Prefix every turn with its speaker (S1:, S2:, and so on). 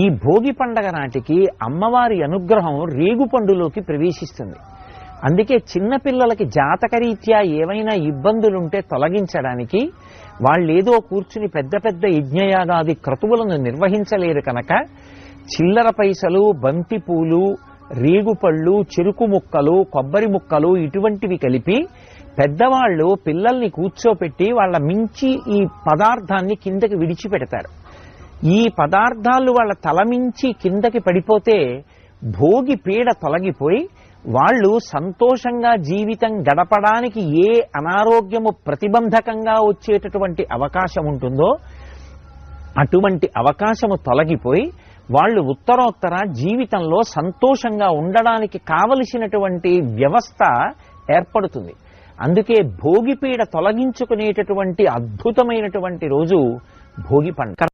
S1: ఈ భోగి పండగ నాటికి అమ్మవారి అనుగ్రహం రేగు పండులోకి ప్రవేశిస్తుంది. అందుకే చిన్నపిల్లలకి జాతకరీత్యా ఏవైనా ఇబ్బందులుంటే తొలగించడానికి వాళ్ళేదో కూర్చుని పెద్ద పెద్ద యజ్ఞయాగాది క్రతువులను నిర్వహించలేరు కనుక చిల్లర పైసలు బంతిపూలు రేగుపళ్ళు చెరుకు ముక్కలు కొబ్బరి ముక్కలు ఇటువంటివి కలిపి పెద్దవాళ్ళు పిల్లల్ని కూర్చోపెట్టి వాళ్ళ మించి ఈ పదార్థాన్ని కిందకి విడిచిపెడతారు. ఈ పదార్థాలు వాళ్ళ తలమించి కిందకి పడిపోతే భోగి పీడ తొలగిపోయి వాళ్ళు సంతోషంగా జీవితం గడపడానికి ఏ అనారోగ్యము ప్రతిబంధకంగా వచ్చేటటువంటి అవకాశం ఉంటుందో అటువంటి అవకాశము తొలగిపోయి వాళ్ళు ఉత్తరోత్తర జీవితంలో సంతోషంగా ఉండడానికి కావలసినటువంటి వ్యవస్థ ఏర్పడుతుంది. అందుకే భోగిపీడ తొలగించుకునేటటువంటి అద్భుతమైనటువంటి రోజు భోగి పండుగ.